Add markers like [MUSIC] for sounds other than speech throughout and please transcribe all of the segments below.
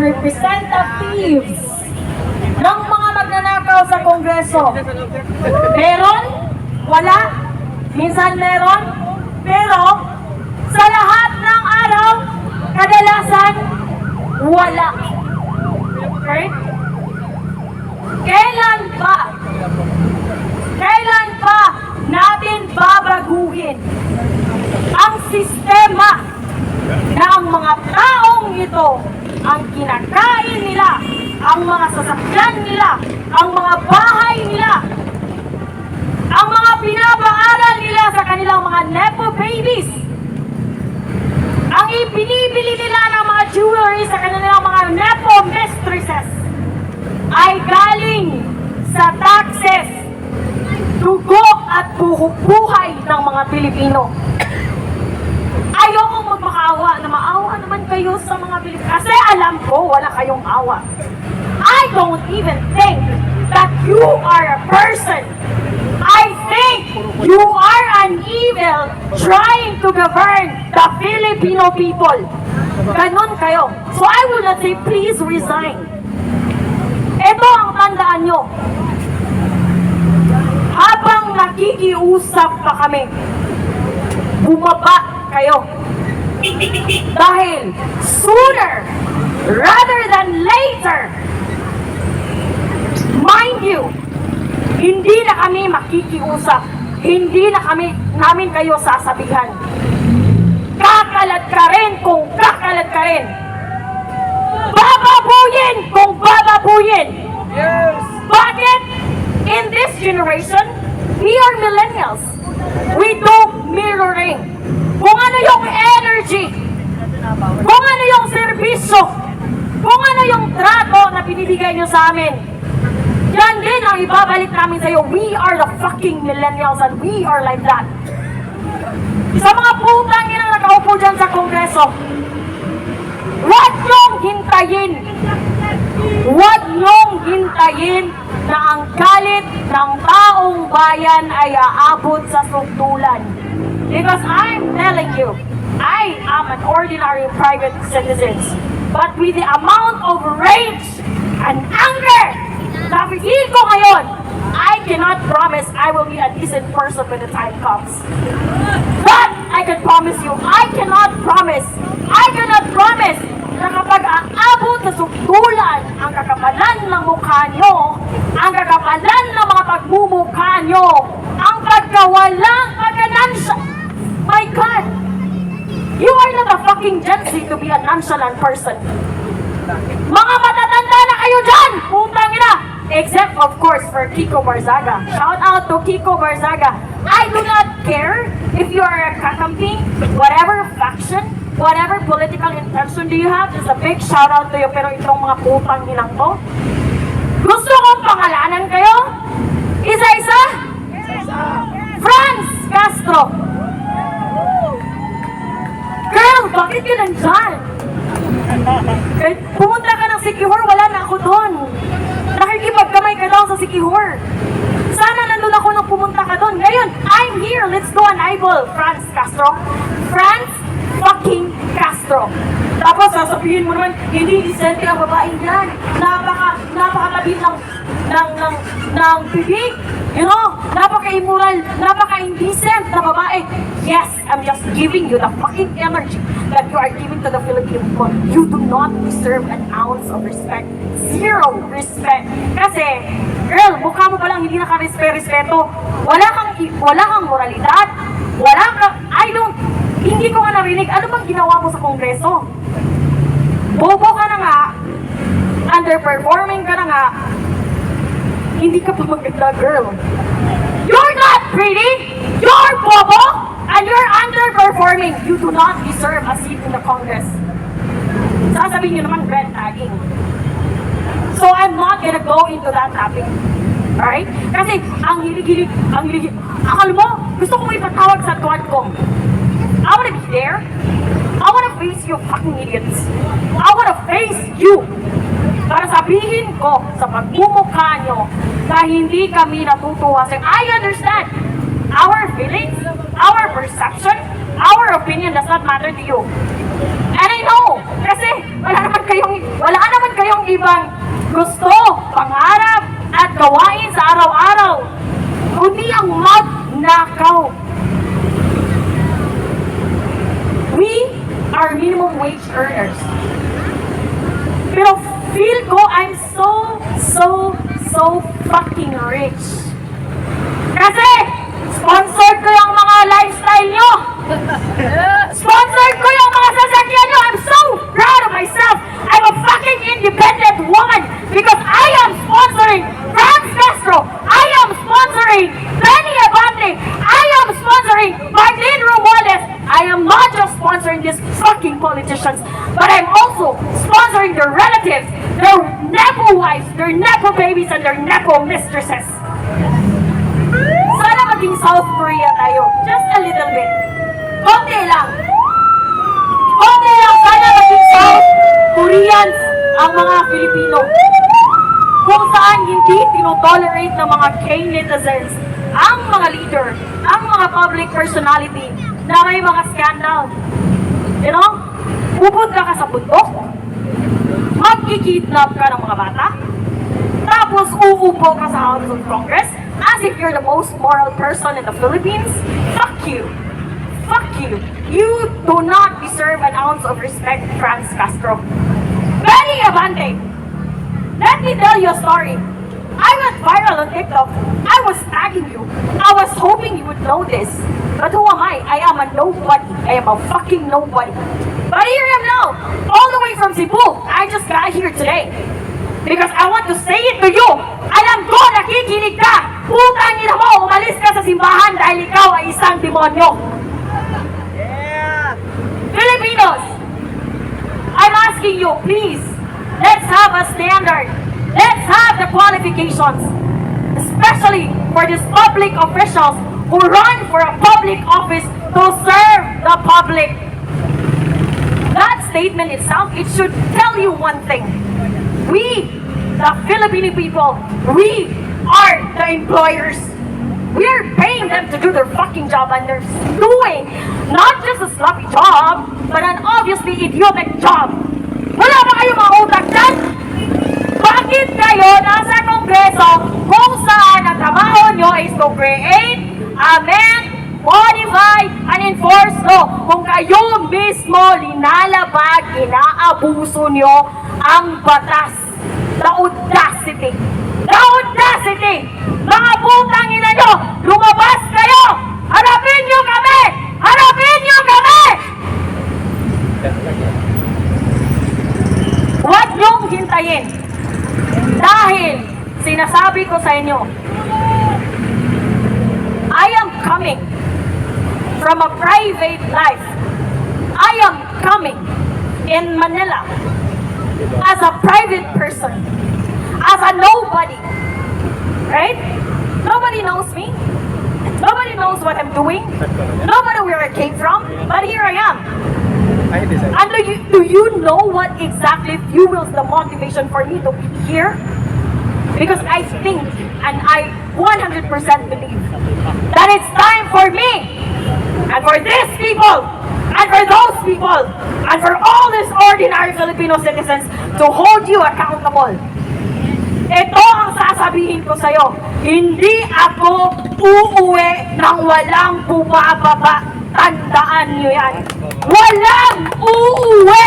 representatives ng mga magnanakaw sa Kongreso. Meron? Wala? Minsan meron? Pero sa lahat ng araw, kadalasan, wala. Okay? Kailan ba? Kailan pa natin babaguhin ang sistema na ang mga taong ito ang kinakain nila, ang mga sasakyan nila, ang mga bahay nila, ang mga pinapaaral nila sa kanilang mga nepo babies, ang ibinibili nila ng mga jewelry sa kanilang mga nepo mistresses ay galing sa taxes, dugo at buhay ng mga Pilipino. Ayokong magmakaawa na maawa naman kayo sa mga Pilipino. Kasi alam ko, wala kayong awa. I don't even think that you are a person. I think you are an evil trying to govern the Filipino people. Ganon kayo. So I will not say, please resign. Ito ang tandaan nyo. Habang nakikiusap pa kami, bumaba kayo. Dahil sooner rather than later, mind you, hindi na kami makikiusap. Hindi na kami namin kayo sasabihan. Kakalat ka rin kung kakalat ka rin. Bababuyin kung bababuyin. Bakit? In this generation, we are millennials. We do mirroring. Kung ano yung energy, kung ano yung serbisyo, kung ano yung trato na binibigay nyo sa amin, yan din ang ibabalik namin sa'yo. We are the fucking millennials and we are like that. Sa mga putang ina na nakaupo dyan sa kongreso, huwag nyong hintayin Huwag niyong hintayin na ang galit ng taong bayan ay aabot sa sugdulan. Because I'm telling you, I am an ordinary private citizen. But with the amount of rage and anger na feel ko ngayon, I cannot promise I will be a decent person when the time comes. But I can promise you, I cannot promise, I cannot promise na kapag aabot sa sukdulan ng mukha nyo, ang kakapalan ng mga pagmumukha nyo, ang pagkawalang pagkanansya. My God! You are not a fucking Gen Z to be a nonchalant person. Mga matatanda na kayo dyan! Putang ina! Except, of course, for Kiko Barzaga. Shout out to Kiko Barzaga. I do not care if you are a kakamping, whatever faction, whatever political intention do you have, just a big shout out to you. Pero itong mga putang inang to, pangalanan kayo? Isa-isa? Franz Castro. Girl, bakit ka nandyan? Eh, pumunta ka ng Sikihor, wala na ako doon. Nakikipagkamay ka daw sa Sikihor. Sana nandun ako nung pumunta ka doon. Ngayon, I'm here. Let's go an eyeball. Franz Castro. Franz fucking Castro. Tapos sasabihin mo naman, hindi decente ang babae yan. Napaka, napakatabi ng, ng, ng, ng bibig. You know, napaka-immoral, napaka-indecent na babae. Yes, I'm just giving you the fucking energy that you are giving to the Filipino people. You do not deserve an ounce of respect. Zero respect. Kasi, girl, mukha mo palang hindi naka-respeto. Wala kang, wala kang moralidad. Wala kang, I don't, hindi ko nga narinig, ano bang ginawa mo sa kongreso? Bobo ka na nga, underperforming ka na nga, hindi ka pa maganda, girl. You're not pretty! You're bobo! And you're underperforming! You do not deserve a seat in the Congress. Sasabihin nyo naman, red tagging. So I'm not gonna go into that topic. Alright? Kasi ang hilig-hilig, ang hilig akala mo, gusto kong ipatawag sa tuwan ko. I wanna be there. I wanna face you fucking idiots. I wanna face you. Para sabihin ko sa pagmumukha nyo na hindi kami natutuwa sa... I understand our feelings, our perception, our opinion does not matter to you. And I know, kasi wala naman kayong, wala naman kayong ibang gusto, pangarap, at gawain sa araw-araw. Kundi ang magnakaw. We are minimum wage earners. Pero feel ko I'm so, so, so fucking rich. Kasi, sponsored ko yung mga lifestyle nyo. [LAUGHS] Sponsored ko yung mga sasakyan nyo. I'm so proud of myself. I'm a fucking independent woman because I am sponsoring Franz Castro. I am sponsoring Benny Abante. I am sponsoring Marlene Romualdez. I am not just sponsoring these fucking politicians, but I'm also sponsoring their relatives, their nepo wives, their nepo babies, and their nepo mistresses. Sana maging South Korea tayo. Just a little bit. Konti lang. Konti lang sana maging South Koreans ang mga Filipino. Kung saan hindi tinotolerate ng mga K-netizens ang mga leader, ang mga public personality na may mga scandal. You know? Pupunta ka sa bundok, magkikidnap ka ng mga bata, tapos uupo ka sa House of Congress as if you're the most moral person in the Philippines? Fuck you. Fuck you. You do not deserve an ounce of respect, Franz Castro. Benny Abante, let me tell you a story. I went viral on TikTok. I was tagging you. I was hoping you would know this. But who am I? I am a nobody. I am a fucking nobody. But here I am now, all the way from Cebu. I just got here today. Because I want to say it to you. Alam ko, nakikinig ka. Putang ina mo, umalis ka sa simbahan dahil ikaw ay isang demonyo. Filipinos, I'm asking you, please, let's have a standard. Let's have the qualifications. Especially for these public officials who run for a public office to serve the public. Statement itself, it should tell you one thing. We, the Filipino people, we are the employers. We are paying them to do their fucking job and they're doing not just a sloppy job, but an obviously idiotic job. Wala ba kayong mga dyan? Bakit kayo nasa kongreso kung saan ang trabaho nyo is to create, amend, modify, mismo linalabag, inaabuso nyo ang batas. The audacity. The audacity! Mga putang ina nyo! Lumabas kayo! Harapin nyo kami! Harapin nyo kami! Huwag niyong hintayin. Dahil sinasabi ko sa inyo, I am coming from a private life. I am coming in Manila as a private person, as a nobody. Right? Nobody knows me. Nobody knows what I'm doing. Nobody where I came from. But here I am. And do you, do you know what exactly fuels the motivation for me to be here? Because I think and I 100% believe that it's time for me those people and for all these ordinary Filipino citizens to hold you accountable. Ito ang sasabihin ko sa'yo. Hindi ako uuwi ng walang bumababa. Tandaan nyo yan. Walang uuwi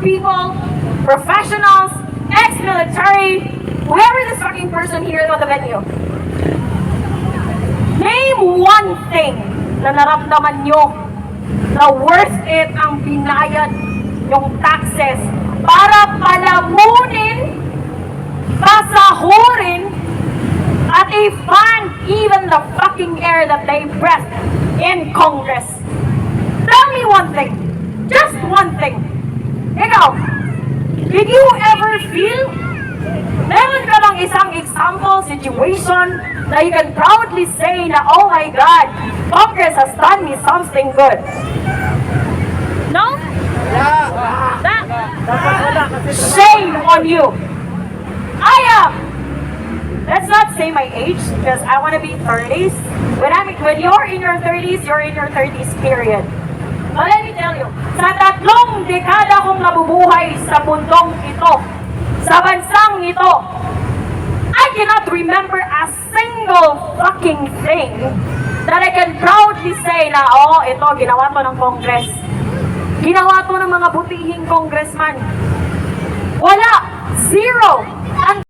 people, professionals, ex-military, whoever this fucking person here on the venue, name one thing na naramdaman nyo na worth it ang binayad yung taxes para palamunin, pasahurin, at i-fund even the fucking air that they breathe in Congress. Tell me one thing. Just one thing. Did you ever feel meron ka bang isang example, situation na you can proudly say na, oh my God, Congress has done me something good. No? Shame on you. I am. Let's not say my age because I want to be 30s. When I'm when you're in your 30s, you're in your 30s period. But let me tell you, sa tatlong dekada nabubuhay sa mundong ito, sa bansang ito, I cannot remember a single fucking thing that I can proudly say na, oh, ito, ginawa to ng Congress. Ginawa to ng mga butihing congressman. Wala. Zero. Ang